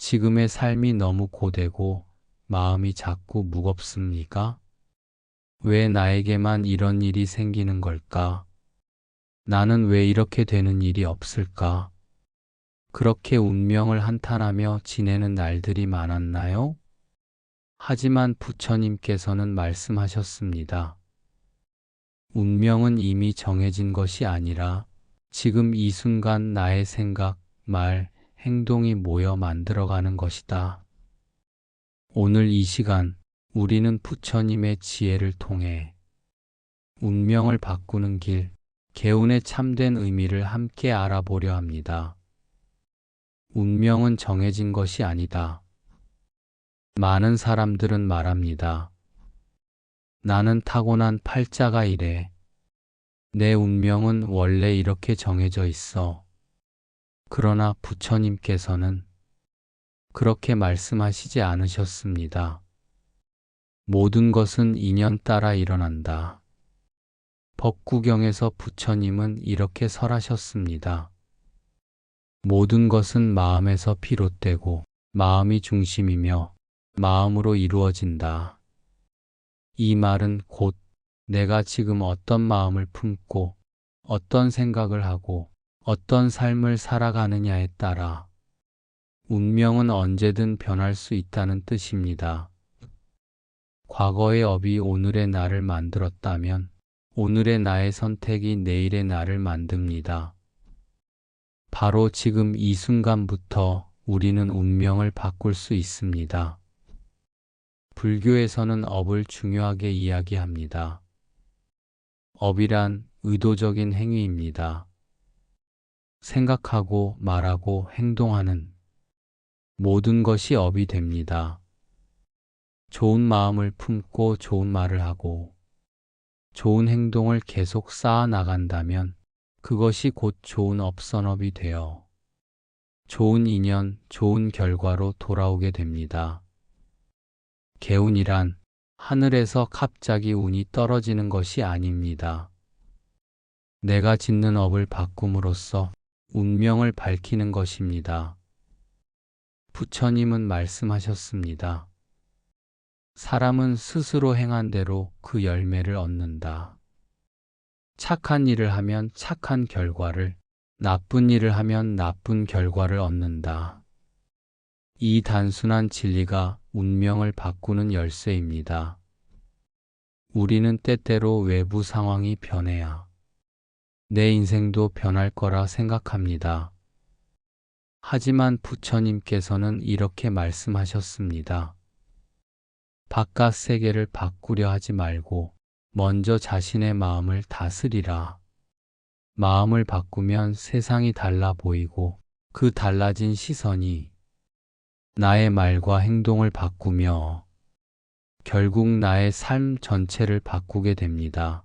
지금의 삶이 너무 고되고 마음이 자꾸 무겁습니까? 왜 나에게만 이런 일이 생기는 걸까? 나는 왜 이렇게 되는 일이 없을까? 그렇게 운명을 한탄하며 지내는 날들이 많았나요? 하지만 부처님께서는 말씀하셨습니다. 운명은 이미 정해진 것이 아니라 지금 이 순간 나의 생각, 말, 행동이 모여 만들어가는 것이다. 오늘 이 시간 우리는 부처님의 지혜를 통해 운명을 바꾸는 길, 개운의 참된 의미를 함께 알아보려 합니다. 운명은 정해진 것이 아니다. 많은 사람들은 말합니다. 나는 타고난 팔자가 이래. 내 운명은 원래 이렇게 정해져 있어. 그러나 부처님께서는 그렇게 말씀하시지 않으셨습니다. 모든 것은 인연 따라 일어난다. 법구경에서 부처님은 이렇게 설하셨습니다. 모든 것은 마음에서 비롯되고 마음이 중심이며 마음으로 이루어진다. 이 말은 곧 내가 지금 어떤 마음을 품고 어떤 생각을 하고 어떤 삶을 살아가느냐에 따라 운명은 언제든 변할 수 있다는 뜻입니다. 과거의 업이 오늘의 나를 만들었다면 오늘의 나의 선택이 내일의 나를 만듭니다. 바로 지금 이 순간부터 우리는 운명을 바꿀 수 있습니다. 불교에서는 업을 중요하게 이야기합니다. 업이란 의도적인 행위입니다. 생각하고 말하고 행동하는 모든 것이 업이 됩니다. 좋은 마음을 품고 좋은 말을 하고 좋은 행동을 계속 쌓아 나간다면 그것이 곧 좋은 업선업이 되어 좋은 인연, 좋은 결과로 돌아오게 됩니다. 개운이란 하늘에서 갑자기 운이 떨어지는 것이 아닙니다. 내가 짓는 업을 바꿈으로써 운명을 밝히는 것입니다. 부처님은 말씀하셨습니다. 사람은 스스로 행한 대로 그 열매를 얻는다. 착한 일을 하면 착한 결과를, 나쁜 일을 하면 나쁜 결과를 얻는다. 이 단순한 진리가 운명을 바꾸는 열쇠입니다. 우리는 때때로 외부 상황이 변해야 내 인생도 변할 거라 생각합니다. 하지만 부처님께서는 이렇게 말씀하셨습니다. 바깥 세계를 바꾸려 하지 말고 먼저 자신의 마음을 다스리라. 마음을 바꾸면 세상이 달라 보이고 그 달라진 시선이 나의 말과 행동을 바꾸며 결국 나의 삶 전체를 바꾸게 됩니다.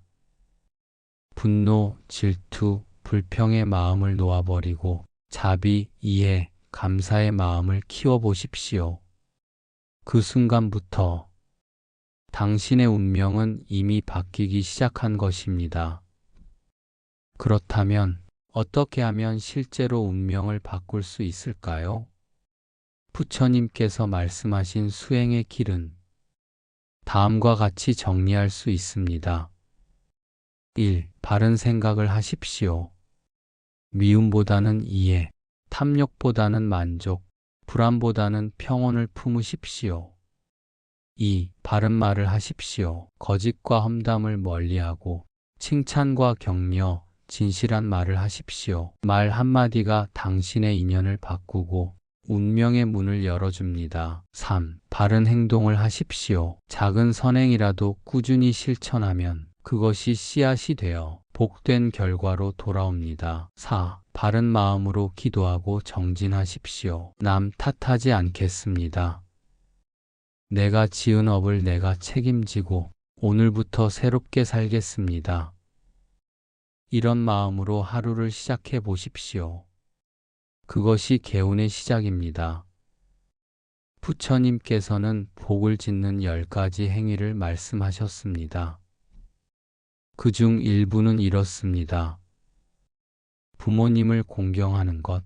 분노, 질투, 불평의 마음을 놓아버리고 자비, 이해, 감사의 마음을 키워보십시오. 그 순간부터 당신의 운명은 이미 바뀌기 시작한 것입니다. 그렇다면 어떻게 하면 실제로 운명을 바꿀 수 있을까요? 부처님께서 말씀하신 수행의 길은 다음과 같이 정리할 수 있습니다. 1. 바른 생각을 하십시오. 미움보다는 이해, 탐욕보다는 만족, 불안보다는 평온을 품으십시오. 2. 바른 말을 하십시오. 거짓과 험담을 멀리하고 칭찬과 격려, 진실한 말을 하십시오. 말 한마디가 당신의 인연을 바꾸고 운명의 문을 열어줍니다. 3. 바른 행동을 하십시오. 작은 선행이라도 꾸준히 실천하면 그것이 씨앗이 되어 복된 결과로 돌아옵니다. 4. 바른 마음으로 기도하고 정진하십시오. 남 탓하지 않겠습니다. 내가 지은 업을 내가 책임지고 오늘부터 새롭게 살겠습니다. 이런 마음으로 하루를 시작해 보십시오. 그것이 개운의 시작입니다. 부처님께서는 복을 짓는 열 가지 행위를 말씀하셨습니다. 그 중 일부는 이렇습니다. 부모님을 공경하는 것,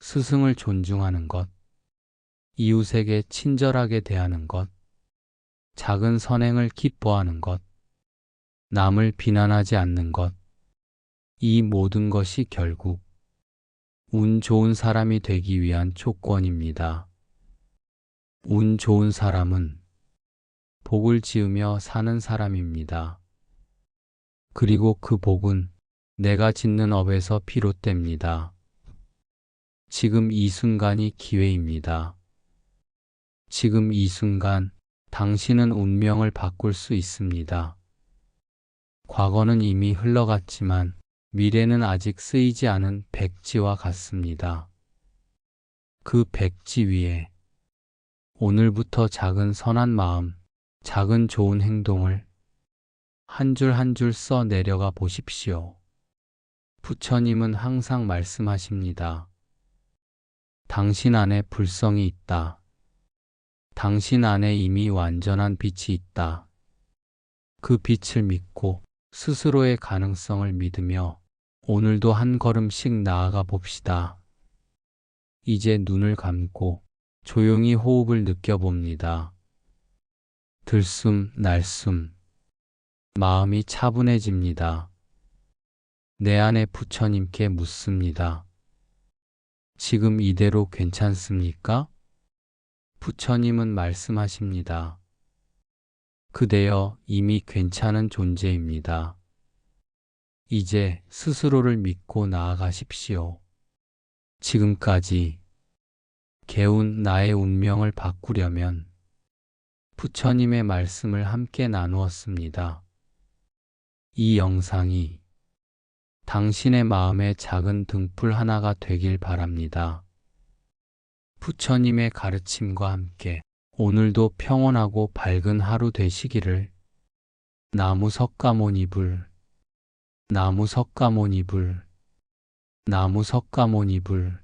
스승을 존중하는 것, 이웃에게 친절하게 대하는 것, 작은 선행을 기뻐하는 것, 남을 비난하지 않는 것, 이 모든 것이 결국 운 좋은 사람이 되기 위한 조건입니다. 운 좋은 사람은 복을 지으며 사는 사람입니다. 그리고 그 복은 내가 짓는 업에서 비롯됩니다. 지금 이 순간이 기회입니다. 지금 이 순간 당신은 운명을 바꿀 수 있습니다. 과거는 이미 흘러갔지만 미래는 아직 쓰이지 않은 백지와 같습니다. 그 백지 위에 오늘부터 작은 선한 마음, 작은 좋은 행동을 한 줄 한 줄 써 내려가 보십시오. 부처님은 항상 말씀하십니다. 당신 안에 불성이 있다. 당신 안에 이미 완전한 빛이 있다. 그 빛을 믿고 스스로의 가능성을 믿으며 오늘도 한 걸음씩 나아가 봅시다. 이제 눈을 감고 조용히 호흡을 느껴봅니다. 들숨, 날숨. 마음이 차분해집니다. 내 안에 부처님께 묻습니다. 지금 이대로 괜찮습니까? 부처님은 말씀하십니다. 그대여 이미 괜찮은 존재입니다. 이제 스스로를 믿고 나아가십시오. 지금까지 개운 나의 운명을 바꾸려면 부처님의 말씀을 함께 나누었습니다. 이 영상이 당신의 마음의 작은 등불 하나가 되길 바랍니다. 부처님의 가르침과 함께 오늘도 평온하고 밝은 하루 되시기를 나무 석가모니불 나무 석가모니불 나무 석가모니불